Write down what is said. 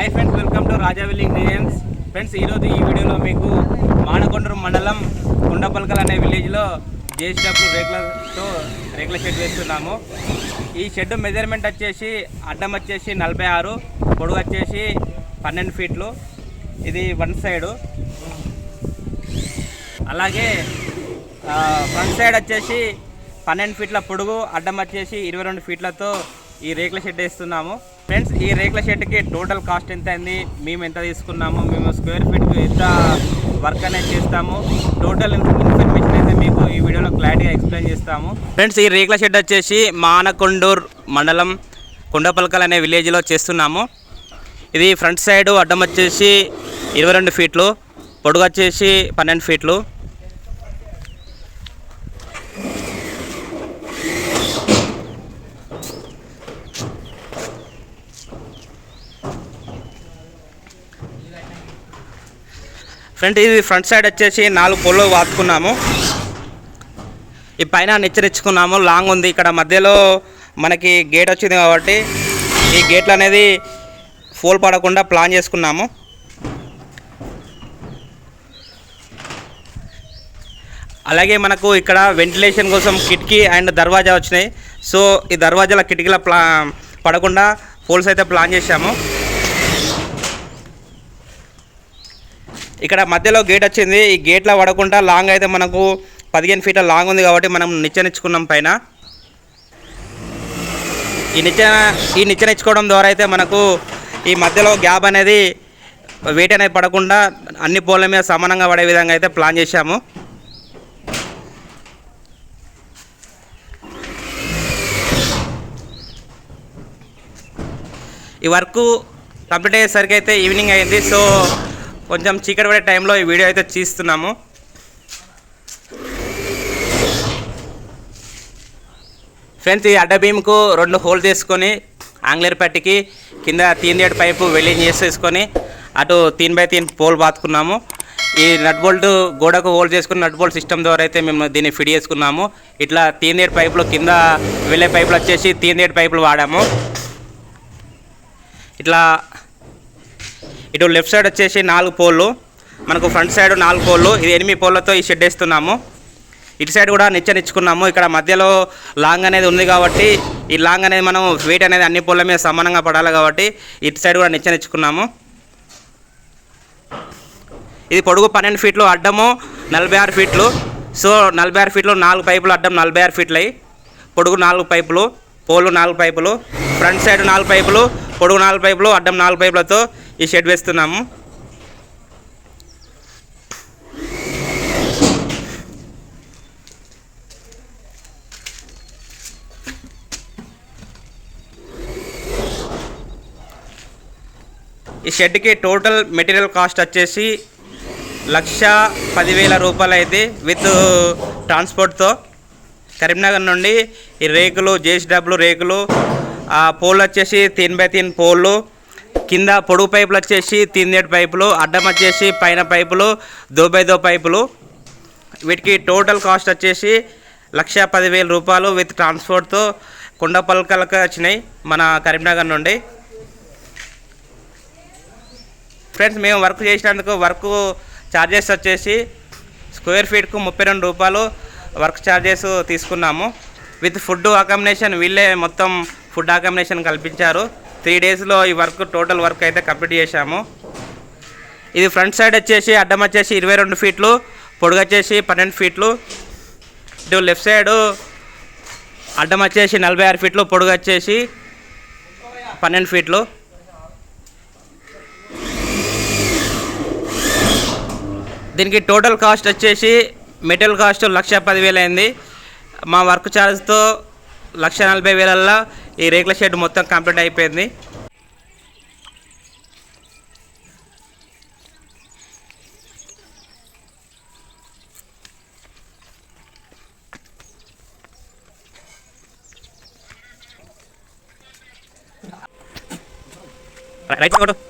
Hi friends welcome to Rajavelli ingredients friends ఈరోజు ఈ వీడియోలో మీకు మానకొండూరు మండలం కుండపల్కల్ అనే విలేజ్లో జేసీడబ్ల్యూ రేకులతో రేకుల షెడ్ వేస్తున్నాము. ఈ షెడ్ మెజర్మెంట్ వచ్చేసి అడ్డం వచ్చేసి నలభై ఆరు పొడుగు వచ్చేసి పన్నెండు ఫీట్లు ఇది వన్ సైడు అలాగే ఫ్రంట్ సైడ్ వచ్చేసి పన్నెండు ఫీట్ల పొడుగు అడ్డం వచ్చేసి ఇరవై రెండు ఫీట్లతో ఈ రేకుల షెడ్ వేస్తున్నాము. ఫ్రెండ్స్ ఈ రేకుల షెడ్కి టోటల్ కాస్ట్ ఎంత అయింది? మేము ఎంత తీసుకున్నాము? మేము స్క్వేర్ ఫీట్కి ఎంత వర్క్ అనేది చేస్తాము? టోటల్ ఇన్ఫర్మేషన్ అయితే మీకు ఈ వీడియోలో క్లారిటీగా ఎక్స్ప్లెయిన్ చేస్తాము. ఫ్రెండ్స్ ఈ రేకుల షెడ్ వచ్చేసి మానకొండూర్ మండలం కొండపల్కల్ అనే విలేజ్లో చేస్తున్నాము. ఇది ఫ్రంట్ సైడ్ అడ్డం వచ్చేసి ఇరవై రెండు ఫీట్లు పొడుగు వచ్చేసి పన్నెండు ఫీట్లు. ఫ్రంట్ ఇది ఫ్రంట్ సైడ్ వచ్చేసి నాలుగు పొల్లు వాతుకున్నాము. ఈ పైన నిచ్చరించుకున్నాము లాంగ్ ఉంది. ఇక్కడ మధ్యలో మనకి గేట్ వచ్చింది కాబట్టి ఈ గేట్లు అనేది ఫోల్ పడకుండా ప్లాన్ చేసుకున్నాము. అలాగే మనకు ఇక్కడ వెంటిలేషన్ కోసం కిటికీ అండ్ దర్వాజా వచ్చినాయి. సో ఈ దర్వాజాల కిటికీల ప్లా పడకుండా పోల్స్ అయితే ప్లాన్ చేశాము. ఇక్కడ మధ్యలో గేట్ వచ్చింది. ఈ గేట్లో పడకుండా లాంగ్ అయితే మనకు పదిహేను ఫీట్ల లాంగ్ ఉంది కాబట్టి మనం నిచ్చెనిచ్చుకున్నాం పైన. ఈ నిచ్చెన ఈ నిచ్చెనిచ్చుకోవడం ద్వారా అయితే మనకు ఈ మధ్యలో గ్యాప్ అనేది వెయిట్ అనేది పడకుండా అన్ని పోల్ల మీద సమానంగా పడే విధంగా అయితే ప్లాన్ చేశాము. ఈ వర్క్ కంప్లీట్ అయ్యేసరికి అయితే ఈవినింగ్ అయింది. సో కొంచెం చీకటి పడే టైంలో ఈ వీడియో అయితే తీస్తున్నాము. ఫ్రెండ్స్ ఈ అడ్డ బీమ్కు రెండు హోల్ తీసుకొని ఆంగ్లేర్ పట్టికి కింద తీన్ పైపు వెల్డింగ్ చేసేసుకొని అటు తీన్ బై తీన్ పోల్ బాతుకున్నాము. ఈ నట్ బోల్ట్ గోడకు హోల్డ్ చేసుకుని నట్ బోల్ట్ సిస్టమ్ ద్వారా అయితే మేము దీన్ని ఫిట్ చేసుకున్నాము. ఇట్లా తీన్ పైపులు కింద వెళ్ళే పైపులు వచ్చేసి తీన్ పైపులు వాడాము. ఇట్లా ఇటు లెఫ్ట్ సైడ్ వచ్చేసి నాలుగు పోళ్ళు మనకు ఫ్రంట్ సైడ్ నాలుగు పోళ్ళు ఇది ఎనిమిది పోళ్ళతో ఈ షెడ్ వేస్తున్నాము. ఇటు సైడ్ కూడా నిచ్చనిచ్చుకున్నాము. ఇక్కడ మధ్యలో లాంగ్ అనేది ఉంది కాబట్టి ఈ లాంగ్ అనేది మనం వెయిట్ అనేది అన్ని పోళ్ళ మీద సమానంగా పడాలి కాబట్టి ఇటు సైడ్ కూడా నిచ్చనిచ్చుకున్నాము. ఇది పొడుగు పన్నెండు ఫీట్లు అడ్డము నలభై ఆరు ఫీట్లు. సో నలభై ఆరు ఫీట్లు నాలుగు పైపులు అడ్డం నలభై ఆరు ఫీట్లు. అయ్యి పొడుగు నాలుగు పైపులు పోలు నాలుగు పైపులు ఫ్రంట్ సైడ్ నాలుగు పైపులు పొడుగు నాలుగు పైపులు అడ్డం నాలుగు పైపులతో ఈ షెడ్ వేస్తున్నాము. ఈ షెడ్కి టోటల్ మెటీరియల్ కాస్ట్ వచ్చేసి లక్ష పదివేల రూపాయలు అయితే విత్ ట్రాన్స్పోర్ట్తో. కరీంనగర్ నుండి ఈ రేకులు జేసీడబ్ల్యూ రేకులు ఆ పోల్ వచ్చేసి తీన్ బై తీన్ పోళ్ళు కింద పొడుగు పైపులు వచ్చేసి తిన్నేటి పైపులు అడ్డం వచ్చేసి పైన పైపులు దో బై దో పైపులు. వీటికి టోటల్ కాస్ట్ వచ్చేసి లక్ష పదివేల రూపాయలు విత్ ట్రాన్స్పోర్ట్తో కుండపల్కలకు వచ్చినాయి మన కరీంనగర్ నుండి. ఫ్రెండ్స్ మేము వర్క్ చేసినందుకు వర్క్ ఛార్జెస్ వచ్చేసి స్క్వేర్ ఫీట్కు ముప్పై రెండు రూపాయలు వర్క్ ఛార్జెస్ తీసుకున్నాము. విత్ ఫుడ్ అకామిడేషన్ వీళ్ళే మొత్తం ఫుడ్ అకామిడేషన్ కల్పించారు. త్రీ డేస్లో ఈ వర్క్ టోటల్ వర్క్ అయితే కంప్లీట్ చేశాము. ఇది ఫ్రంట్ సైడ్ వచ్చేసి అడ్డం వచ్చేసి ఇరవై రెండు ఫీట్లు పొడుగు వచ్చేసి పన్నెండు ఫీట్లు ఇటు లెఫ్ట్ సైడు అడ్డం వచ్చేసి నలభై ఆరు ఫీట్లు పొడుగు వచ్చేసి పన్నెండు ఫీట్లు. దీనికి టోటల్ కాస్ట్ వచ్చేసి మెటీరియల్ కాస్ట్ లక్ష పదివేలు అయింది. మా వర్క్ ఛార్జ్తో లక్ష నలభై వేలల్లో ఈ రేకుల షెడ్ మొత్తం కంప్లీట్ అయిపోయింది. రైట్